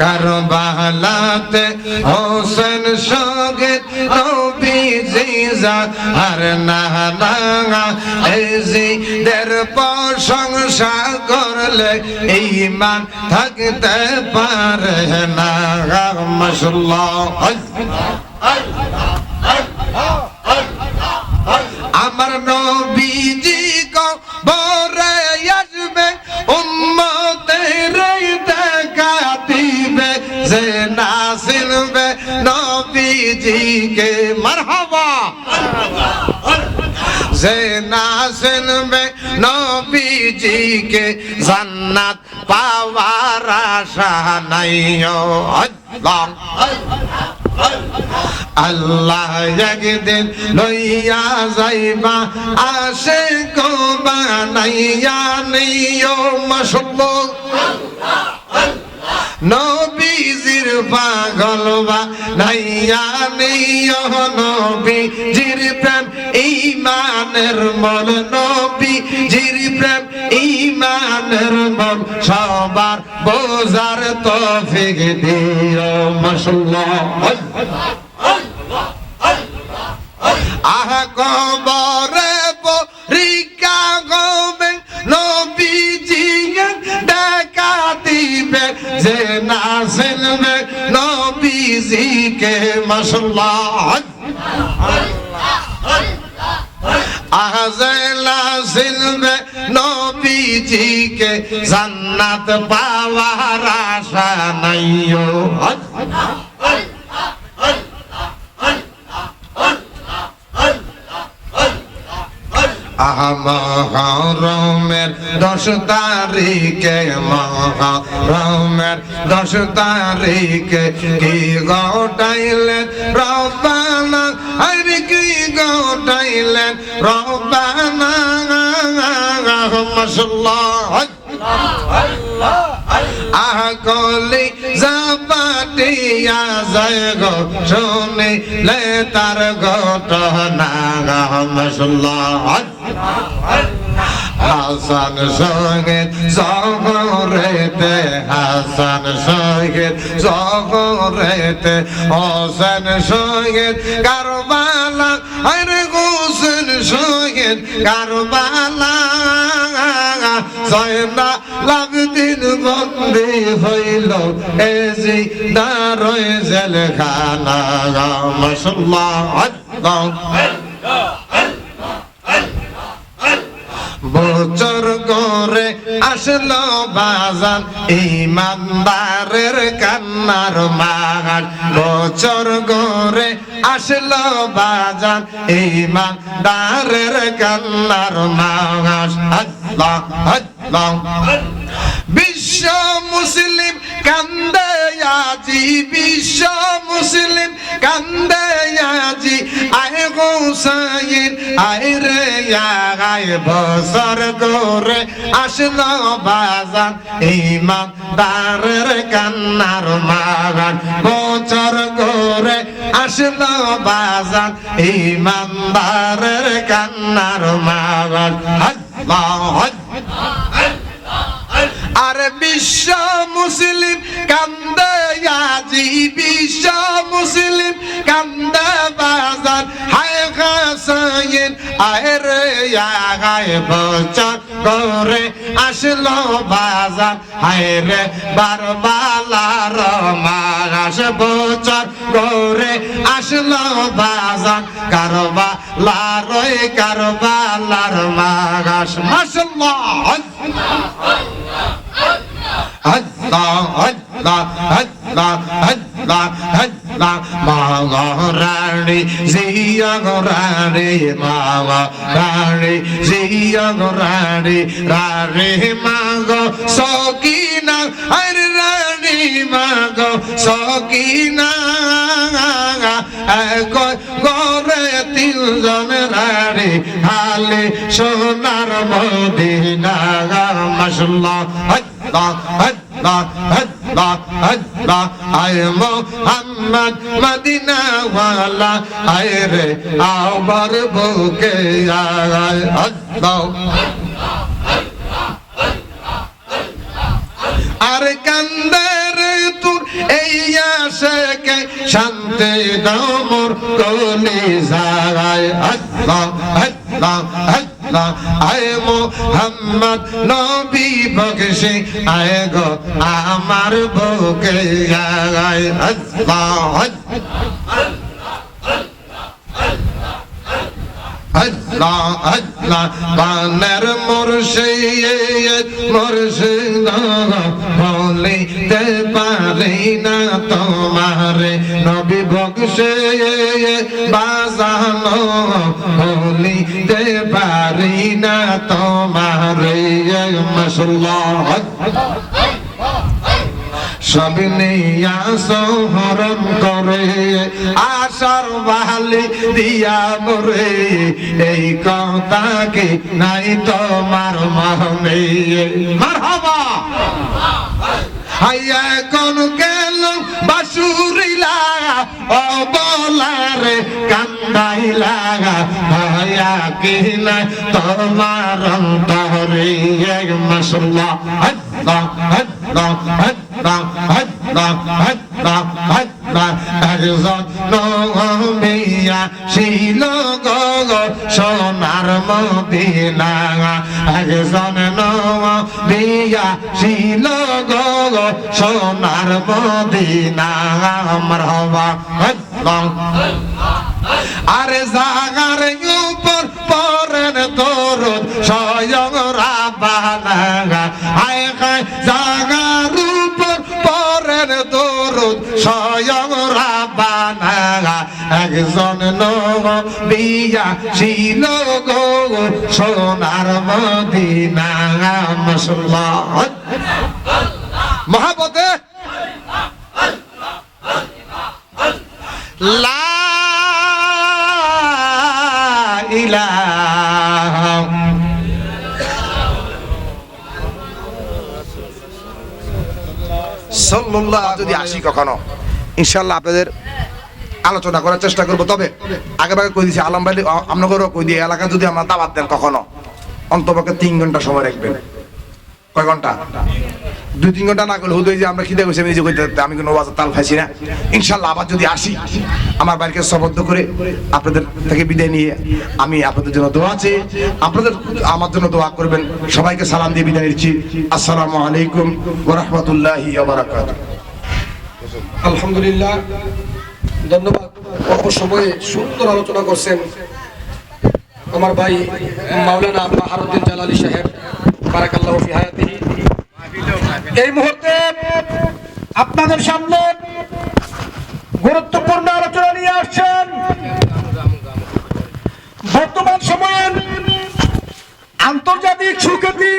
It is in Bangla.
কারবালাতে হোসেন নবীজি যা আর প্রশংসা করলে ইমান থাকতে পারে না। মাশাল্লাহ। আমার নবীজি যে না চিনবে নবীজিকে। মারহাবা। যে না চিনবে নবীজিকে। জান্নাত পাওয়ার আশা নাই আল্লাহ। আল্লাহ একদিন লইয়া যাইবা আসে বানাইয়া নিও মাশাল্লাহ। নবীজির পাগল বা নাইয়া নিও নবীজির প্রেম ইমানের মল নবীজির প্রেম ইমানের মল সবার বোঝার তৌফিক দিও মাশাল্লাহ আহা কবরে নবীজিকে মাসাল্লাহ। আহজেলা চিনবে নবীজিকে জান্নাত পাওয়ার আশা নাইও মহরমের দশ তারিখে, মহরমের দশ তারিখে কি গোটাইলেন রবানা আর কি গোটাইলেন রবানা মাসাল্লাহ আকলি জাপাটিয়া যায় গো শুনে লে তার ঘটনা মাসাল্লাহ হাসান সংগীত জগরেতে হাসান সংগীত জগরেতে হোসেন সংগীত কারবালা আরে হোসেন সংগীত কারবালা, জয়না লাভদিন বন্দি হইল এজি দারয় জেলখানা মাসাল্লাহ আল্লাহ। বছর করে আসলো বাজান ইমানদারের কান্নার মাগান বছর করে আসলো বাজান ইমানদারের কান্নার মাগান বিশ্ব মুসলিম কান্দে আজি, বিশ্ব মুসলিম কান্দে আজি। আয় গোসাইন আয় রে আয় বছর করে আসলো বাজান, ইমান দারের কান্নার মাগান বছর করে আসলো বাজান ইমানদারের কান্নার মাগান আর বিশ্ব মুসলিম কান্দে, আজি বিশ্ব মুসলিম কান্দে বাজার হায় হাসাইন আয় রে আয় বছর করে আসলো বাজার হায় রে বারবালার মাস বছর করে আসলো বাজার কারবা লারই কারবা লার মাস মাসাল্লাহ আল্লাহ আল্লাহ আল্লাহ আল্লাহ আল্লাহ মাগরানি জিয়া গরানি মাগরানি জিয়া গরানি রানি মাগো, সকিনা, আর রানি মাগো, সকিনা গরে তিনজন রানি হালে সোনার মদিনা মাসাল্লাহ আল্লাহ আল্লাহ আল্লাহ আল্লাহ আয় মোহাম্মদ মদিনা ওয়ালা আয় রে আবার বুকে আয় আল্লাহ আর কান্দার তোর আশেকে শান্তি দাও মোর কলি জাগায় আল্লাহ আল্লাহ আল্লাহ আয় মোহাম্মদ, নবী বকশে আয় গো আমার বুকে জাগায় আল্লাহ আল্লাহ আল্লাহ। বানের মুর্শিদ মুর্শিদ পারি না তোমারে নবী বকশে বাজানো বলিতে পারি না তোমারে মাশাআল্লাহ সব নিয়া হরণ করে, আশার বালি দিয়া মরে, এই কথা কি নাই তোমার মহনে মার হবা হাইয়া কোন গেল বাসুরিলা, ও বলারে কান্দাইলা। হাইয়া কিনা তোমার অন্তরে? এক আল্লাহ হদ্দা হদ্দা হদ্দা হদ্দা হদ্দা একজন নমিয়া ছিল গগ সোনার মদিনা। একজন নমিয়া ছিল গগ সোনার মদিনা। মারহাবা। আরে জাগার উপর পরেন তরুণ স্বয়ং রাবানা তরুণ স্বয়ং রাবানা একজন বিয়া ছিল গো সোনার মদিনা। মশলা মহাপতে লা সাল্লাল্লাহ যদি আসি কখনো ইনশাল্লাহ আপনাদের আলোচনা করার চেষ্টা করব। তবে আগে ভাগে কই দিছি, আলম ভাই কই দিয়ে এলাকা যদি আমরা দাবাত দেন কখনো, অন্তপক্ষে তিন ঘণ্টা সময় রাখবেন। কয় ঘণ্টা? দুই তিন ঘণ্টা না করলে হুদয় যে আমরা খিদে গেছি আমি কইতে পারতাম, আমি কোনো ওয়াজের তাল খাইছি না। ইনশাল্লাহ আবার যদি আসি আমার বাড়িকে সবদ্ধ করে আপনাদের থেকে বিদায় নিয়ে আমি আপনাদের জন্য দোয়া আছে আপনাদের আমার জন্য দোয়া করবেন। সবাইকে সালাম দিয়ে বিদায় নিচ্ছি। আসসালামু আলাইকুম ওয়া রাহমাতুল্লাহি আলহামদুলিল্লাহ। ধন্যবাদ। অল্প সময়ে সুন্দর আলোচনা করছেন আমার ভাই মাওলানা বাহারুদ্দিন জালালি সাহেব। এই মুহূর্তে আপনাদের সামনে গুরুত্বপূর্ণ আলোচনা নিয়ে আসছেন। বর্তমান সময়ে আন্তর্জাতিক সুখ্যাতি